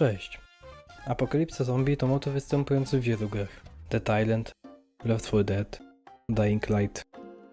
Cześć. Apokalipsa zombie to motyw występujący w wielu grach. Dead Island, Left 4 Dead, Dying Light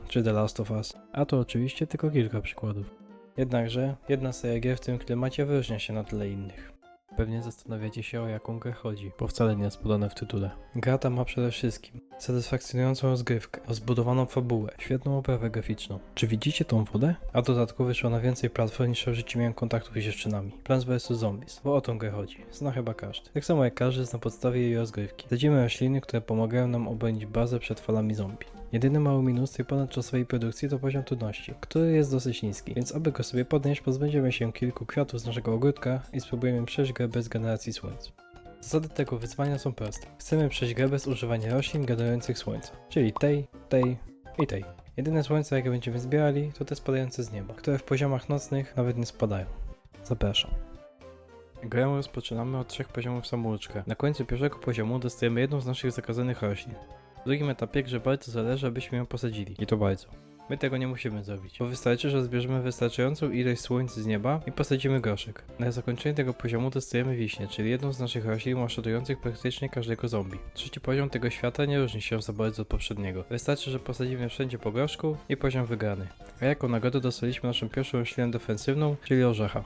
czy The Last of Us, a to oczywiście tylko kilka przykładów. Jednakże jedna seria gier w tym klimacie wyróżnia się na tle innych. Pewnie zastanawiacie się o jaką grę chodzi, bo wcale nie jest podane w tytule. Gra ta ma przede wszystkim satysfakcjonującą rozgrywkę, rozbudowaną fabułę, świetną oprawę graficzną. Czy widzicie tą wodę? A dodatkowo wyszła na więcej platform niż w życiu miałem kontaktów z dziewczynami. Plants vs Zombies, bo o tą grę chodzi. Zna chyba każdy. Tak samo jak każdy zna podstawie jej rozgrywki. Sadzimy rośliny, które pomagają nam obronić bazę przed falami zombie. Jedyny mały minus tej ponadczasowej produkcji to poziom trudności, który jest dosyć niski, więc aby go sobie podnieść, pozbędziemy się kilku kwiatów z naszego ogródka i spróbujemy przejść grę bez generacji słońca. Zasady tego wyzwania są proste. Chcemy przejść grę bez używania roślin generujących słońca, czyli tej, tej i tej. Jedyne słońce, jakie będziemy zbierali, to te spadające z nieba, które w poziomach nocnych nawet nie spadają. Zapraszam. Grę rozpoczynamy od trzech poziomów samouczka. Na końcu pierwszego poziomu dostajemy jedną z naszych zakazanych roślin. W drugim etapie grze bardzo zależy, abyśmy ją posadzili. I to bardzo. My tego nie musimy zrobić, bo wystarczy, że zbierzemy wystarczającą ilość słońca z nieba i posadzimy groszek. Na zakończenie tego poziomu dostajemy wiśnie, czyli jedną z naszych roślin one-shotujących praktycznie każdego zombie. Trzeci poziom tego świata nie różni się za bardzo od poprzedniego. Wystarczy, że posadzimy wszędzie po groszku i poziom wygrany. A jako nagrodę dostaliśmy naszą pierwszą roślinę defensywną, czyli orzecha.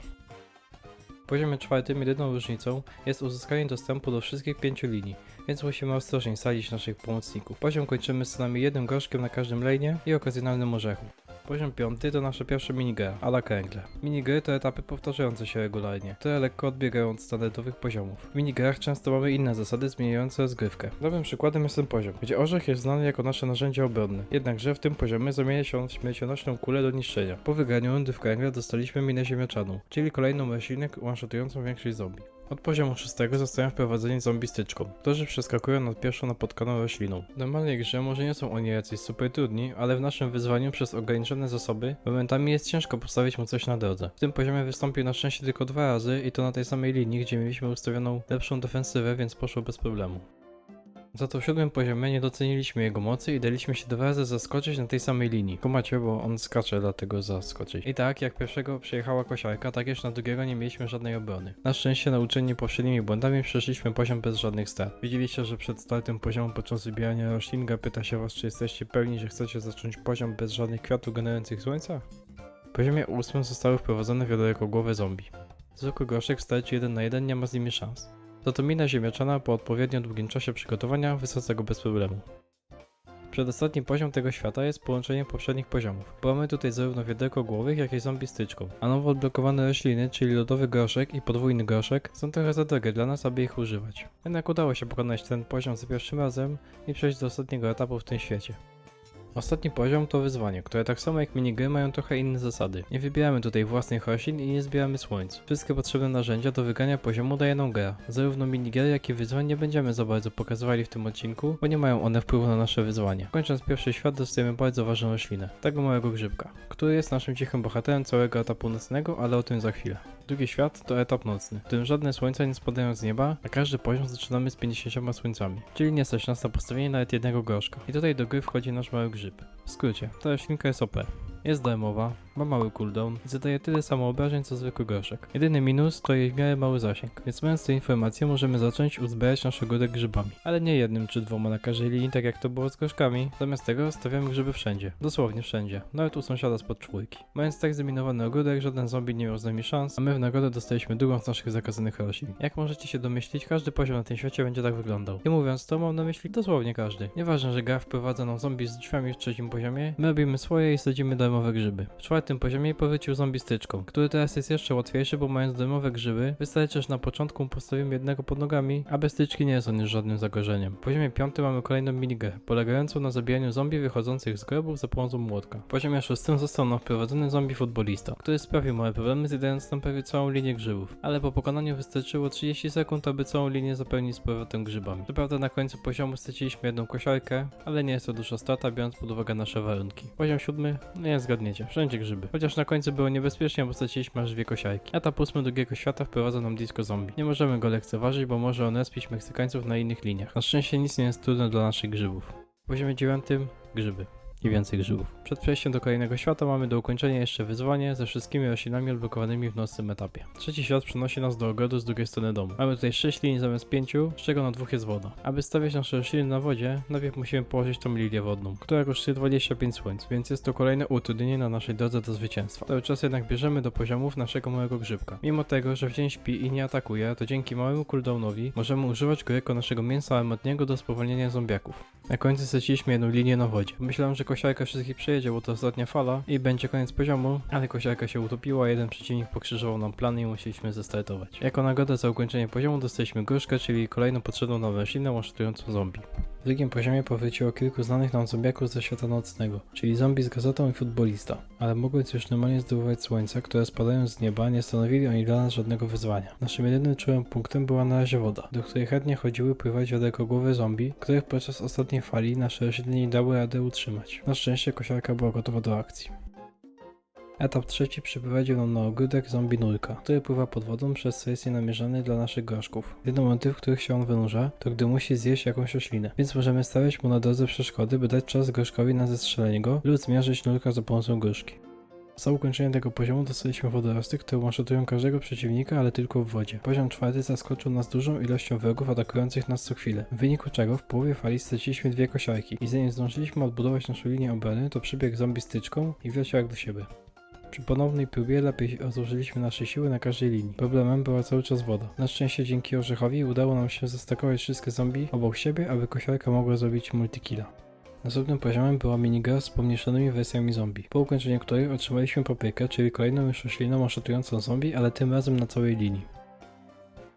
W poziomie czwartym jedyną różnicą jest uzyskanie dostępu do wszystkich pięciu linii, więc musimy ostrożnie sadzić naszych pomocników. Poziom kończymy z co najmniej jednym groszkiem na każdym lane'ie i okazjonalnym orzechu. Poziom piąty to nasza pierwsza minigra, a la kręgle. Minigry to etapy powtarzające się regularnie, które lekko odbiegają od standardowych poziomów. W minigrach często mamy inne zasady zmieniające rozgrywkę. Nowym przykładem jest ten poziom, gdzie orzech jest znany jako nasze narzędzie obronne. Jednakże w tym poziomie zamienia się on w śmiercionośną kulę do niszczenia. Po wygraniu rundy w kręgle dostaliśmy minę ziemniaczaną, czyli kolejną roślinę one-shotującą większość zombie. Od poziomu 6 zostają wprowadzeni zombie styczką, którzy przeskakują nad pierwszą napotkaną rośliną. W normalnej grze może nie są oni jacyś super trudni, ale w naszym wyzwaniu przez ograniczone zasoby momentami jest ciężko postawić mu coś na drodze. W tym poziomie wystąpił na szczęście tylko dwa razy i to na tej samej linii, gdzie mieliśmy ustawioną lepszą defensywę, więc poszło bez problemu. Za to w siódmym poziomie nie doceniliśmy jego mocy i daliśmy się dwa razy zaskoczyć na tej samej linii. Kumacie, bo on skacze, dlatego zaskoczyć. I tak, jak pierwszego przejechała kosiarka, tak już na drugiego nie mieliśmy żadnej obrony. Na szczęście nauczeni poprzednimi błędami przeszliśmy poziom bez żadnych strat. Widzieliście, że przed startem poziomu podczas wybierania roślinga pyta się was, czy jesteście pewni, że chcecie zacząć poziom bez żadnych kwiatów generujących słońca? W poziomie ósmym zostały wprowadzone wielokogłowe zombie. Zwykły groszek w starciu 1 na 1 nie ma z nimi szans. Za to mina ziemniaczana po odpowiednio długim czasie przygotowania wysadza go bez problemu. Przedostatni poziom tego świata jest połączeniem poprzednich poziomów. bo mamy tutaj zarówno wiaderkogłowych, jak i zombie styczką. A nowo odblokowane rośliny, czyli lodowy groszek i podwójny groszek, są trochę za drogie dla nas, aby ich używać. Jednak udało się pokonać ten poziom za pierwszym razem i przejść do ostatniego etapu w tym świecie. Ostatni poziom to wyzwanie, które tak samo jak minigry mają trochę inne zasady. Nie wybieramy tutaj własnych roślin i nie zbieramy słońc. Wszystkie potrzebne narzędzia do wygrania poziomu daje nam gra. Zarówno minigry, jak i wyzwań nie będziemy za bardzo pokazywali w tym odcinku, bo nie mają one wpływu na nasze wyzwania. Kończąc pierwszy świat dostajemy bardzo ważną roślinę, tego małego grzybka, który jest naszym cichym bohaterem całego etapu nocnego, ale o tym za chwilę. Drugi świat to etap nocny, w którym żadne słońca nie spadają z nieba, a każdy poziom zaczynamy z 50 słońcami, czyli nie stać nas na postawienie nawet jednego groszka. I tutaj do gry wchodzi nasz mały grzyb. W skrócie, ta roślinka jest OP. Jest darmowa, ma mały cooldown i zadaje tyle samo obrażeń co zwykły groszek. Jedyny minus to jej w miarę mały zasięg, więc mając te informacje możemy zacząć uzbierać nasz ogródek grzybami. Ale nie jednym czy dwoma na każdej linii, tak jak to było z groszkami. Zamiast tego stawiamy grzyby wszędzie. Dosłownie wszędzie. Nawet u sąsiada spod czwórki. Mając tak zminowany ogródek, żaden zombie nie miał z nami szans, a my w nagrodę dostaliśmy drugą z naszych zakazanych roślin. Jak możecie się domyślić, każdy poziom na tym świecie będzie tak wyglądał. I mówiąc to, mam na myśli dosłownie każdy. Nieważne, że gra wprowadza nam zombie z drzwiami w trzecim poziomie, my robimy swoje i sadzimy darmowe grzyby. W czwartym poziomie powrócił zombie styczką, który teraz jest jeszcze łatwiejszy, bo mając darmowe grzyby, wystarczy, że na początku postawimy jednego pod nogami, a bez styczki nie on już żadnym zagrożeniem. W poziomie piątym mamy kolejną minigę, polegającą na zabijaniu zombie wychodzących z grobów za pomocą młotka. W poziomie szóstym został nam wprowadzony zombie futbolista, który sprawił małe problemy zjadając nam prawie całą linię grzybów, ale po pokonaniu wystarczyło 30 sekund, aby całą linię zapełnić z powrotem grzybami. Co prawda na końcu poziomu straciliśmy jedną kosiarkę, ale nie jest to duża strata, biorąc pod uwagę nasze warunki. Poziom siódmy, no nie zgadniecie, wszędzie grzyby. Chociaż na końcu było niebezpiecznie, bo straciliśmy aż dwie kosiarki. Etap ósmy drugiego świata wprowadza nam disco zombie. Nie możemy go lekceważyć, bo może on respić Meksykańców na innych liniach. Na szczęście nic nie jest trudne dla naszych grzybów. W poziomie dziewiątym grzyby. I więcej grzybów. Przed przejściem do kolejnego świata mamy do ukończenia jeszcze wyzwanie ze wszystkimi roślinami odblokowanymi w nocnym etapie. Trzeci świat przenosi nas do ogrodu z drugiej strony domu. Mamy tutaj 6 linii zamiast 5, z czego na dwóch jest woda. Aby stawiać nasze rośliny na wodzie, najpierw musimy położyć tą lilię wodną, która kosztuje 25 słońc, więc jest to kolejne utrudnienie na naszej drodze do zwycięstwa. Cały czas jednak bierzemy do poziomów naszego małego grzybka. Mimo tego, że w dzień śpi i nie atakuje, to dzięki małemu cooldownowi możemy używać go jako naszego mięsa armatniego do spowolnienia zombiaków. Na końcu straciliśmy jedną linię na wodzie. Myślałem, że kosiarka wszystkich przejedzie, bo to ostatnia fala i będzie koniec poziomu, ale kosiarka się utopiła, jeden przeciwnik pokrzyżował nam plany i musieliśmy zestartować. Jako nagrodę za ukończenie poziomu dostaliśmy gruszkę, czyli kolejną potrzebną nam roślinę łasztującą zombie. W drugim poziomie powróciło kilku znanych nam zombiaków ze świata nocnego, czyli zombie z gazetą i futbolista. Ale mogąc już normalnie zdobywać słońca, które spadają z nieba, nie stanowili oni dla nas żadnego wyzwania. Naszym jedynym czułym punktem była na razie woda, do której chętnie chodziły pływać wiaderkogłowe zombie, których podczas ostatniej fali nasze rośliny nie dały radę utrzymać. Na szczęście kosiarka była gotowa do akcji. Etap trzeci przyprowadził nam na ogródek zombie nurka, który pływa pod wodą przez co jest dla naszych groszków. Jedne momenty, w których się on wynurza, to gdy musi zjeść jakąś roślinę, więc możemy stawiać mu na drodze przeszkody, by dać czas groszkowi na zestrzelenie go lub zmierzyć nurka za pomocą gruszki. Za ukończenie tego poziomu dostaliśmy wodorosty, które one każdego przeciwnika, ale tylko w wodzie. Poziom czwarty zaskoczył nas dużą ilością wrogów atakujących nas co chwilę, w wyniku czego w połowie fali straciliśmy dwie kosiarki i zanim zdążyliśmy odbudować naszą linię obrony, to przybiegł zombie styczką i wleciał jak do siebie. Przy ponownej próbie lepiej rozłożyliśmy nasze siły na każdej linii. Problemem była cały czas woda. Na szczęście dzięki orzechowi udało nam się zastakować wszystkie zombie obok siebie, aby kosiarka mogła zrobić multikilla. Następnym poziomem była minigra z pomniejszonymi wersjami zombie, po ukończeniu której otrzymaliśmy paprykę, czyli kolejną już rośliną oszatującą zombie, ale tym razem na całej linii.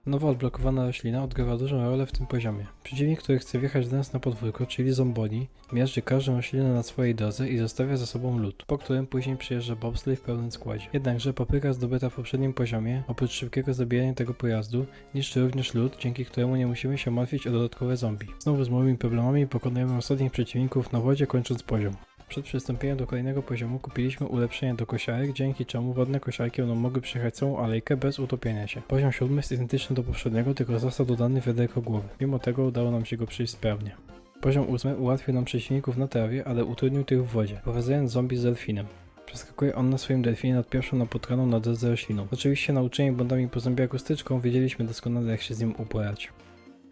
Nowo odblokowana roślina odgrywa dużą rolę w tym poziomie. Przeciwnik, który chce wjechać do nas na podwórko, czyli zomboni, miażdży każdą roślinę na swojej drodze i zostawia za sobą lód, po którym później przyjeżdża bobsleigh w pełnym składzie. Jednakże papryka zdobyta w poprzednim poziomie, oprócz szybkiego zabijania tego pojazdu, niszczy również lód, dzięki któremu nie musimy się martwić o dodatkowe zombie. Znowu z małymi problemami pokonujemy ostatnich przeciwników na wodzie, kończąc poziom. Przed przystąpieniem do kolejnego poziomu kupiliśmy ulepszenie do kosiarek, dzięki czemu wodne kosiarki będą mogły przejechać całą alejkę bez utopienia się. Poziom siódmy jest identyczny do poprzedniego, tylko został dodany wiaderko głowy. Mimo tego udało nam się go przejść sprawnie. Poziom ósmy ułatwił nam przeciwników na trawie, ale utrudnił tych w wodzie, prowadzając zombie z delfinem. Przeskakuje on na swoim delfinie nad pierwszą napotkaną na drodze rośliną. Oczywiście nauczeni błędami po zombiaku styczką wiedzieliśmy doskonale jak się z nim uporać.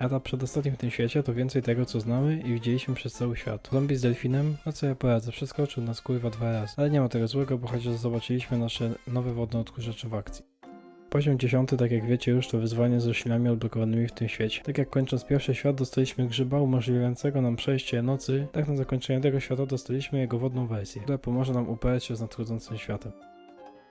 Etap przedostatnim w tym świecie to więcej tego co znamy i widzieliśmy przez cały świat. Zombie z delfinem, no co ja poradzę, przeskoczył nas kurwa dwa razy. Ale nie ma tego złego, bo chociaż zobaczyliśmy nasze nowe wodne odkurzacze w akcji. Poziom 10, tak jak wiecie już, to wyzwanie z roślinami odblokowanymi w tym świecie. Tak jak kończąc pierwszy świat dostaliśmy grzyba umożliwiającego nam przejście nocy, tak na zakończenie tego świata dostaliśmy jego wodną wersję, która pomoże nam uporać się z nadchodzącym światem.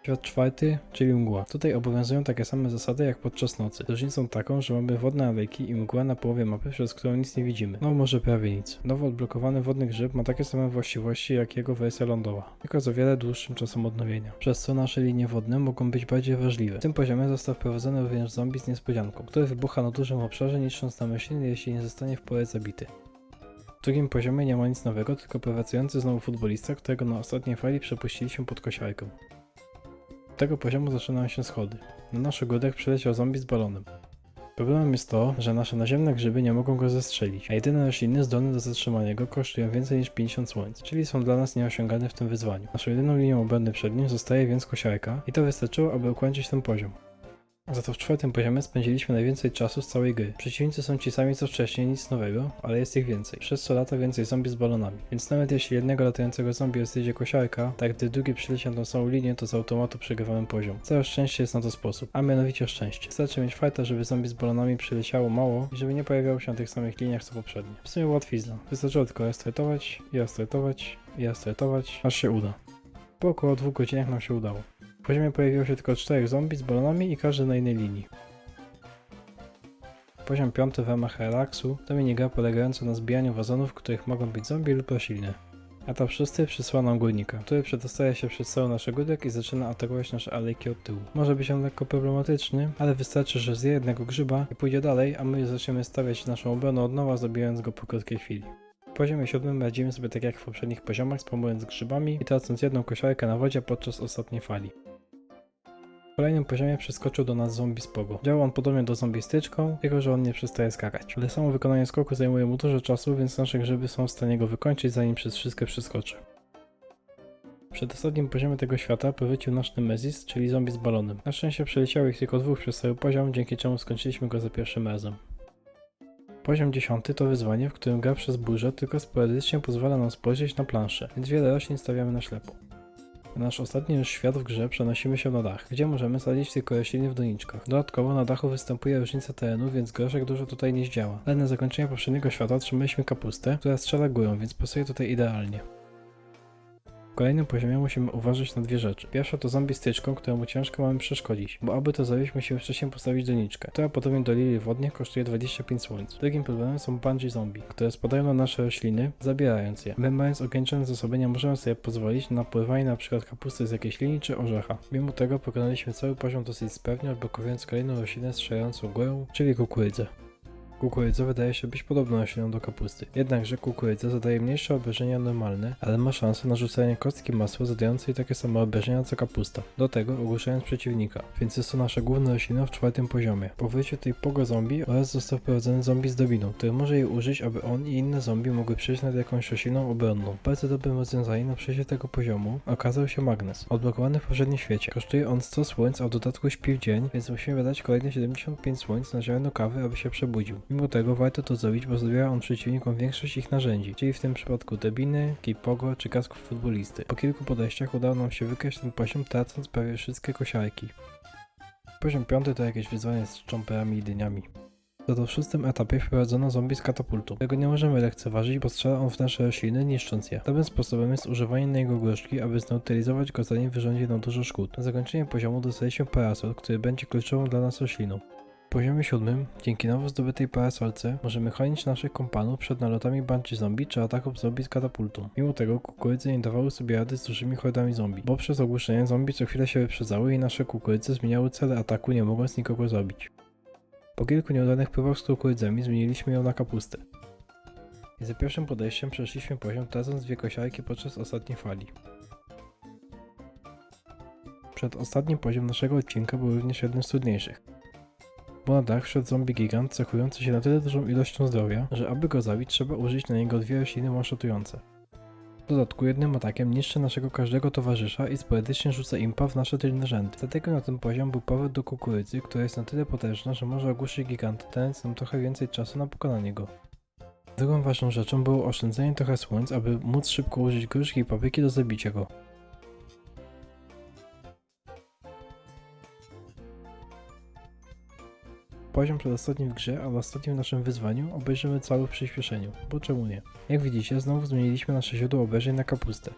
Świat czwarty, czyli mgła. Tutaj obowiązują takie same zasady jak podczas nocy. Różnicą taką, że mamy wodne alejki i mgłę na połowie mapy, przez którą nic nie widzimy. No może prawie nic. Nowo odblokowany wodny grzyb ma takie same właściwości jak jego wersja lądowa, tylko z o wiele dłuższym czasem odnowienia. Przez co nasze linie wodne mogą być bardziej wrażliwe. W tym poziomie został wprowadzony również zombie z niespodzianką, który wybucha na dużym obszarze niszcząc na myśliny, jeśli nie zostanie w porę zabity. W drugim poziomie nie ma nic nowego, tylko powracający znowu futbolista, którego na ostatniej fali przepuściliśmy pod kosiarką tego poziomu zaczynają się schody. Na nasz ogródek przyleciał zombie z balonem. Problemem jest to, że nasze naziemne grzyby nie mogą go zestrzelić, a jedyne rośliny zdolne do zatrzymania go kosztują więcej niż 50 słońc, czyli są dla nas nieosiągane w tym wyzwaniu. Naszą jedyną linią obrony przed nim zostaje więc kosiarka i to wystarczyło, aby ukończyć ten poziom. Za to w czwartym poziomie spędziliśmy najwięcej czasu z całej gry. Przeciwnicy są ci sami co wcześniej, nic nowego, ale jest ich więcej. Przez co lata więcej zombie z balonami. Więc nawet jeśli jednego latającego zombie rozjedzie kosiarka, tak gdy drugi przyleci na tą samą linię, to z automatu przegrywamy poziom. Całe szczęście jest na to sposób, a mianowicie szczęście. Wystarczy mieć fajta, żeby zombie z balonami przyleciało mało i żeby nie pojawiało się na tych samych liniach co poprzednie. W sumie łatwizna. Wystarczyło tylko restartować, i restartować, i restartować, aż się uda. Po około dwóch godzinach nam się udało. W poziomie pojawiło się tylko 4 zombie z balonami i każdy na innej linii. Poziom 5 w ramach relaksu to minigra polegająca na zbijaniu wazonów, w których mogą być zombie lub rośliny. Etap 6 przysła nam górnika, który przedostaje się przez cały nasz ogródek i zaczyna atakować nasze alejki od tyłu. Może być on lekko problematyczny, ale wystarczy, że zje jednego grzyba i pójdzie dalej, a my zaczniemy stawiać naszą obronę od nowa, zabijając go po krótkiej chwili. W poziomie 7 radzimy sobie tak jak w poprzednich poziomach, spamując grzybami i tracąc jedną kosiarkę na wodzie podczas ostatniej fali. Kolejnym poziomie przeskoczył do nas zombie spogo. Działa on podobnie do zombie styczką, tylko że on nie przestaje skakać. Ale samo wykonanie skoku zajmuje mu dużo czasu, więc nasze grzyby są w stanie go wykończyć zanim przez wszystkie przeskoczy. Przed ostatnim poziomie tego świata powrócił nasz Nemesis, czyli zombie z balonem. Na szczęście przeleciało ich tylko dwóch przez cały poziom, dzięki czemu skończyliśmy go za pierwszym razem. Poziom 10 to wyzwanie, w którym gra przez burzę tylko sporadycznie pozwala nam spojrzeć na planszę, więc wiele roślin stawiamy na ślepo. Nasz ostatni świat w grze przenosimy się na dach, gdzie możemy sadzić tylko rośliny w doniczkach. Dodatkowo na dachu występuje różnica terenu, więc groszek dużo tutaj nie zdziała. Ale na zakończenie poprzedniego świata otrzymaliśmy kapustę, która strzela górą, więc pasuje tutaj idealnie. W kolejnym poziomie musimy uważać na dwie rzeczy. Pierwsza to zombie styczką, któremu ciężko mamy przeszkodzić, bo aby to zrobić musimy wcześniej postawić doniczkę, która podobnie do lili wodnie kosztuje 25 słońc. Drugim problemem są bungee zombie, które spadają na nasze rośliny, zabierając je. My mając ograniczone zasoby nie możemy sobie pozwolić na pływanie przykład kapusty z jakiejś linii czy orzecha. Mimo tego pokonaliśmy cały poziom dosyć sprawnie, odblokowując kolejną roślinę strzelającą górą, czyli kukurydzę. Kukurydza wydaje się być podobną rośliną do kapusty. Jednakże kukurydza zadaje mniejsze obrażenia normalne, ale ma szansę na rzucenie kostki masła zadającej takie same obrażenia co kapusta. Do tego ogłuszając przeciwnika. Więc jest to nasza główna roślina w czwartym poziomie. Po wyjściu tej pogo zombie oraz został wprowadzony zombie z dobiną, który może jej użyć, aby on i inne zombie mogły przejść nad jakąś rośliną obronną. Bardzo dobrym rozwiązaniem na przejście tego poziomu okazał się magnes. Odblokowany w poprzednim świecie. Kosztuje on 100 słońc, a w dodatku śpi w dzień, więc musimy wydać kolejne 75 słońc na ziarno kawy, aby się przebudził. Mimo tego warto to zrobić, bo zabiera on przeciwnikom większość ich narzędzi, czyli w tym przypadku debiny, kipogo czy kasków futbolisty. Po kilku podejściach udało nam się wykraść ten poziom, tracąc prawie wszystkie kosiarki. Poziom piąty to jakieś wyzwanie z czomperami i dyniami. To to w szóstym etapie wprowadzono zombie z katapultu. Tego nie możemy lekceważyć, bo strzela on w nasze rośliny, niszcząc je. Dobrym sposobem jest używanie na jego gorzki, aby zneutralizować go zanim wyrządzi nam dużo szkód. Na zakończenie poziomu dostaliśmy parasol, który będzie kluczową dla nas rośliną. Poziomie siódmym, dzięki nowo zdobytej parasolce, możemy chronić naszych kompanów przed nalotami bungee zombie czy ataków zombie z katapultą. Mimo tego kukurydzy nie dawały sobie rady z dużymi hordami zombie, bo przez ogłuszenie zombie co chwilę się wyprzedzały i nasze kukurydze zmieniały cele ataku, nie mogąc nikogo zabić. Po kilku nieudanych próbach z kukurydzami zmieniliśmy ją na kapustę. I za pierwszym podejściem przeszliśmy poziom, tracąc dwie kosiarki podczas ostatniej fali. Przed ostatnim poziom naszego odcinka był również jednym z trudniejszych. Bo na dach wszedł zombie gigant cechujący się na tyle dużą ilością zdrowia, że aby go zabić trzeba użyć na niego dwie rośliny one-shotujące. W dodatku jednym atakiem niszczy naszego każdego towarzysza i sporadycznie rzuca impa w nasze tylne rzędy. Dlatego na ten poziom był powrót do kukurydzy, która jest na tyle potężna, że może ogłuszyć giganta, dając nam trochę więcej czasu na pokonanie go. Drugą ważną rzeczą było oszczędzenie trochę słońc, aby móc szybko użyć gruszki i papryki do zabicia go. Poziom przedostatni w grze, a w ostatnim naszym wyzwaniu obejrzymy cały w przyspieszeniu, bo czemu nie? Jak widzicie, znowu zmieniliśmy nasze źródło obejrzeń na kapustę.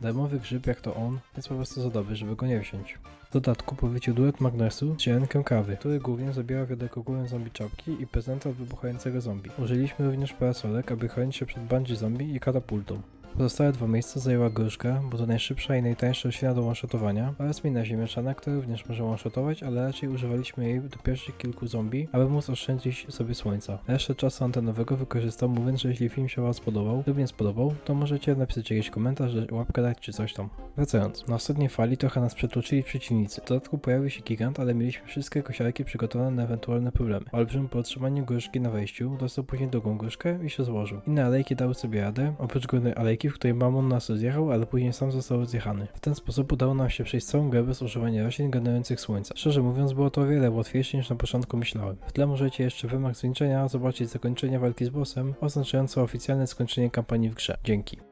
Darmowy grzyb jak to on jest po prostu za dobry, żeby go nie wziąć. W dodatku powiedział duet magnesu z ziarenkiem kawy, który głównie zabiera wiaderko górę zombie czapki i prezenta od wybuchającego zombie. Użyliśmy również parasolek, aby chronić się przed bungee zombie i katapultą. Pozostałe dwa miejsca zajęła gruszka, bo to najszybsza i najtańsza roślina do one-shotowania oraz mina ziemniaczana, która również może one-shotować, ale raczej używaliśmy jej do pierwszych kilku zombie, aby móc oszczędzić sobie słońca. Resztę czasu antenowego wykorzystam mówiąc, że jeśli film się wam spodobał lub nie spodobał, to możecie napisać jakiś komentarz, łapkę dać czy coś tam. Wracając, na ostatniej fali trochę nas przetłoczyli przeciwnicy. W dodatku pojawił się gigant, ale mieliśmy wszystkie kosiarki przygotowane na ewentualne problemy. Olbrzym po otrzymaniu gruszki na wejściu dostał później drugą gruszkę i się złożył. Inne alejki dały sobie radę, oprócz górnej alejki, w której mamon nas zjechał, ale później sam został zjechany. W ten sposób udało nam się przejść całą grę bez używania roślin generujących słońca. Szczerze mówiąc, było to o wiele łatwiejsze niż na początku myślałem. W tle możecie jeszcze w ramach zwieńczenia zobaczyć zakończenie walki z bossem, oznaczające oficjalne skończenie kampanii w grze. Dzięki.